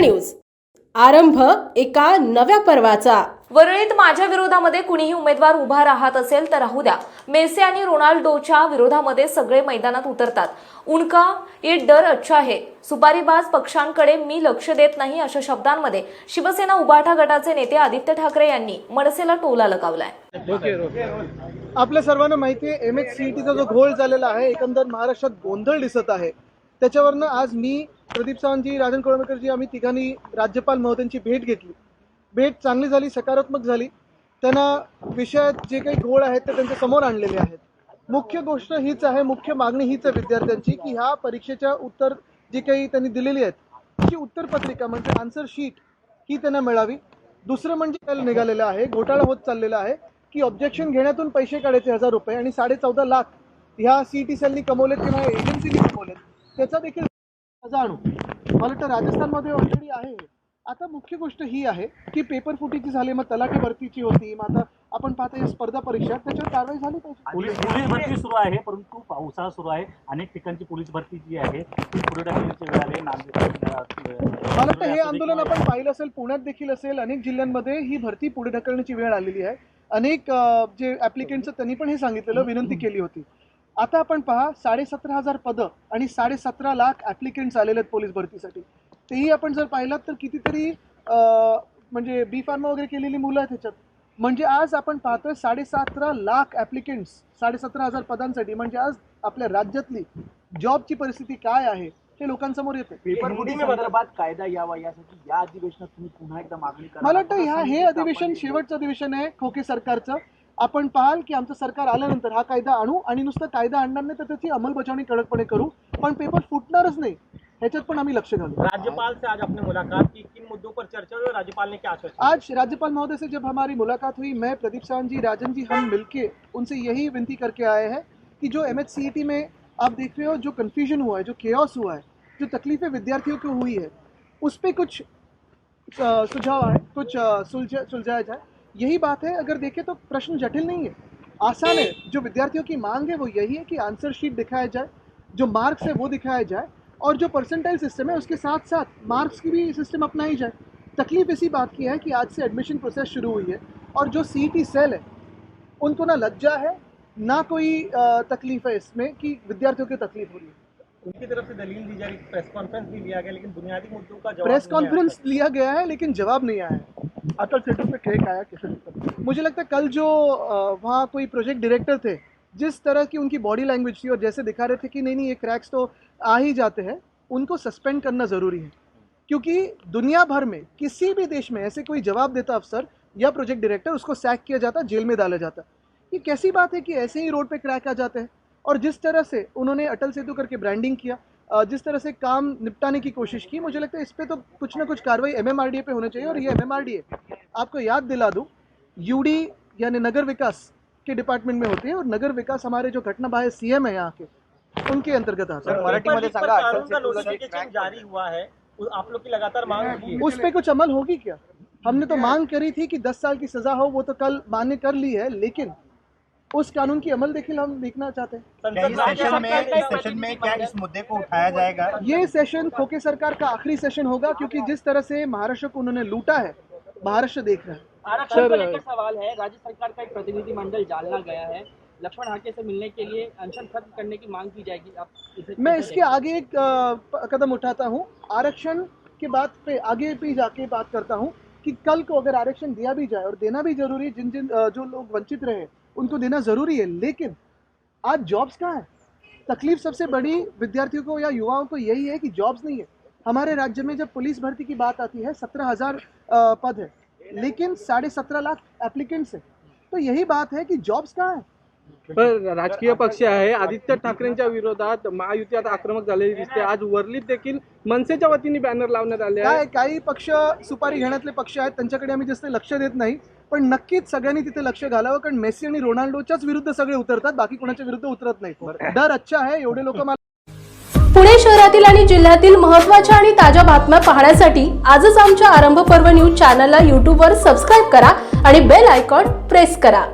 News. आरंभ एका नव्या पर्वाचा. वरळीत माझ्या विरोधामध्ये कुणीही उमेदवार उभा राहत असेल तर राहू द्या. मेसी आणि रोनाल्डोच्या विरोधामध्ये सगळे मैदानात उतरतात. उनका ये डर अच्छा है. सुपारीबाज पक्षांकडे मी लक्ष देत नाही अशा शब्दांमध्ये शिवसेना उबाठा गटाचे नेते आदित्य ठाकरे यांनी मनसेला टोला लगावलाय. आपल्या सर्वांना माहिती आहे एम एच सी टीचा जो घोळ झालेला आहे एकंदर महाराष्ट्रात गोंधळ दिसत आहे. त्याच्यावरनं आज मी प्रदीप सावंतजी राजन कोळंबकरजी आम्ही तिघांनी राज्यपाल महोदयांची भेट घेतली. भेट चांगली झाली सकारात्मक झाली. त्यांना विषयात जे काही घोळ आहेत ते त्यांच्यासमोर आणलेले आहेत. मुख्य गोष्ट हीच आहे मुख्य मागणी हीच आहे विद्यार्थ्यांची की ह्या परीक्षेच्या उत्तर जी काही त्यांनी दिलेली आहेत ही उत्तरपत्रिका म्हणजे आन्सर शीट ही त्यांना मिळावी. दुसरं म्हणजे काय निघालेलं आहे घोटाळा होत चाललेला आहे की ऑब्जेक्शन घेण्यातून पैसे काढायचे हजार रुपये आणि साडे चौदा लाख ह्या सी टी सेलनी कमवलेत किंवा एजन्सीनी कमवलेत त्याचा देखील जाणू मला वाटतं राजस्थानमध्ये ऑलरेडी आहे. आता मुख्य गोष्ट ही आहे की पेपर फुटीची झाली मग तलाठी भरतीची होती मग आता आपण पाहता या स्पर्धा परीक्षा त्याच्यावर कारवाई झाली पाहिजे. पोलीस पोलीस भरती सुरू आहे परंतु पावसाळा सुरू आहे. अनेक ठिकाणची पोलीस भरती जी आहे ती पुढे ढकलण्याची मला वाटतं हे आंदोलन आपण पाहिलं असेल पुण्यात देखील असेल अनेक जिल्ह्यांमध्ये ही भरती पुढे ढकलण्याची वेळ आलेली आहे. अनेक जे ॲप्लिकेंटचं त्यांनी पण हे सांगितलेलं विनंती केली होती. आता आपण पहा साडेसतरा हजार पदं आणि साडेसतरा लाख ॲप्लिकेंट्स आलेले आहेत पोलीस भरतीसाठी. तेही आपण जर पाहिलात तर कितीतरी म्हणजे बी फार्मा वगैरे केलेली मुलं आहेत ह्याच्यात. म्हणजे आज आपण पाहतोय साडेसतरा लाख ॲप्लिकेंट्स साडेसतरा हजार पदांसाठी. म्हणजे आज आपल्या राज्यातली जॉबची परिस्थिती काय आहे हे लोकांसमोर येते पेपर संदर्भात कायदा यावा यासाठी या अधिवेशनात तुम्ही पुन्हा एकदा मागणी करा. मला वाटतं ह्या हे अधिवेशन शेवटचं अधिवेशन आहे खोके सरकारचं. आपण पाहाल की आमचं सरकार आल्यानंतर हा कायदा आणू आणि नुसतं कायदा आणणार नाही तर त्याची अंमलबजावणी कडकपणे करू. पण पेपर फुटणारच नाही. ह्याच्यात पण आम्ही लक्ष घालू. राज्यपाल से आज आपने मुलाकात की किन मुद्दों पर चर्चा हुई और राज्यपाल ने क्या आश्वासन आज राज्यपाल महोदय से जब हमारी मुलाकात हुई मैं प्रदीप सावंत जी राजन जी हम मिलके उनसे यही विनती करके आए हैं कि जो एम में आप देख रहे हो जो कन्फ्यूज़न हुआ है जो केयस हुआ है जो तकलीफें विद्यार्थियों को हुई है उस पर कुछ सुझाव है कुछ सुलझा सुलझाया जाए। यही बात है, अगर देखें तो प्रश्न जटिल नहीं है। आसान है जो विद्यार्थियों की मांग है, वो यही है कि आंसर शीट दिखाया जाए, जो मार्क्स है वो दिखाया जाए, और जो परसेंटाइल सिस्टम है, उसके साथ साथ मार्क्स की भी सिस्टम अपनाई जाए। तकलीफ़ इसी बात की है कि आज से एडमिशन प्रोसेस शुरू हुई है, और जो सीटी सेल है, उनको ना लज्जा है, ना कोई तकलीफ़ है इसमें कि विद्यार्थियों की तकलीफ़ हो रही है। उनकी तरफ़ से दलील दी जा रही प्रेस कॉन्फ्रेंस भी लिया गया लेकिन बुनियादी मुद्दों का जवाब प्रेस कॉन्फ्रेंस लिया गया है लेकिन जवाब नहीं आया है। अटल सेंटर पे केक आया किसी मुझे लगता है कल जो वहाँ कोई प्रोजेक्ट डायरेक्टर थे जिस तरह की उनकी बॉडी लैंग्वेज थी और जैसे दिखा रहे थे कि नहीं नहीं ये क्रैक्स तो आ ही जाते हैं उनको सस्पेंड करना ज़रूरी है। क्योंकि दुनिया भर में किसी भी देश में ऐसे कोई जवाब देता अफसर या प्रोजेक्ट डायरेक्टर उसको सैक किया जाता जेल में डाला जाता। ये कैसी बात है कि ऐसे ही रोड पे क्रैक आ जाते हैं? और जिस तरह से उन्होंने अटल सेतु करके ब्रांडिंग किया जिस तरह से काम निपटाने की कोशिश की मुझे लगता है इस पे तो कुछ ना कुछ कार्रवाई एम एम पे होनी चाहिए और ये एमएमआरडीए आपको याद दिला दूँ यूडी यानी नगर विकास के डिपार्टमेंट में होती है और नगर विकास हमारे जो घटना बाह्य सीएम है यहाँ के उनके अंतर्गत आता है। पर जारी हुआ है आप लोग की लगातार मांग उस पे कुछ अमल होगी क्या? हमने तो मांग करी थी कि 10 साल की सजा हो वो तो कल मान्य कर ली है लेकिन उस कानून की अमल देखिए हम देखना चाहते हैं। क्या इस सेशन में इस सेशन में क्या इस मुद्दे को उठाया जाएगा? ये सेशन खोके सरकार का आखिरी सेशन होगा क्योंकि जिस तरह से महाराष्ट्र को उन्होंने लूटा है महाराष्ट्र देख रहा है। आरक्षण को लेकर सवाल है राज्य सरकार का एक प्रतिनिधिमंडल जालना गया है। लक्ष्मण हाके से मिलने के लिए अनशन खत्म करने की मांग की जाएगी आप इसे मैं इसके आगे एक कदम उठाता हूँ। आरक्षण के बात पे आगे भी जाके बात करता हूँ कि कल को अगर आरक्षण दिया भी जाए और देना भी ज़रूरी जिन जिन जो लोग वंचित रहे उनको देना ज़रूरी है लेकिन आज जॉब्स कहाँ है? तकलीफ़ सबसे बड़ी विद्यार्थियों को या युवाओं को यही है कि जॉब्स नहीं है। हमारे राज्य में जब पुलिस भर्ती की बात आती है सत्रह हज़ार पद है लेकिन साढ़े सत्रह लाख एप्लीकेंट्स है। तो यही बात है कि जॉब्स कहाँ है? पण राजकीय पक्ष आहे आदित्य ठाकरेंच्या विरोधात महायुती आता आक्रमक झालेली दिसते. आज वर्लीत देखील मनसेच्या वतीने बॅनर लावण्यात आले आहे काही पक्ष सुपारी घेण्यातले पक्ष आहेत त्यांच्याकडे आम्ही जास्त लक्ष देत नाही. पण नक्कीच सगळ्यांनी तिथे लक्ष घालावं कारण मेसी आणि रोनाल्डोच्याच विरुद्ध सगळे उतरतात बाकी कोणाच्या विरुद्ध उतरत नाहीत. डर अच्छा आहे एवढे लोक मला पुणे शहरातील आणि जिल्ह्यातील महत्त्वाच्या आणि ताज्या बातम्या पाहण्यासाठी आजच आमच्या आरंभ पर्व न्यूज चॅनलला यूट्यूबवर सबस्क्राईब करा आणि बेल आयकॉन प्रेस करा.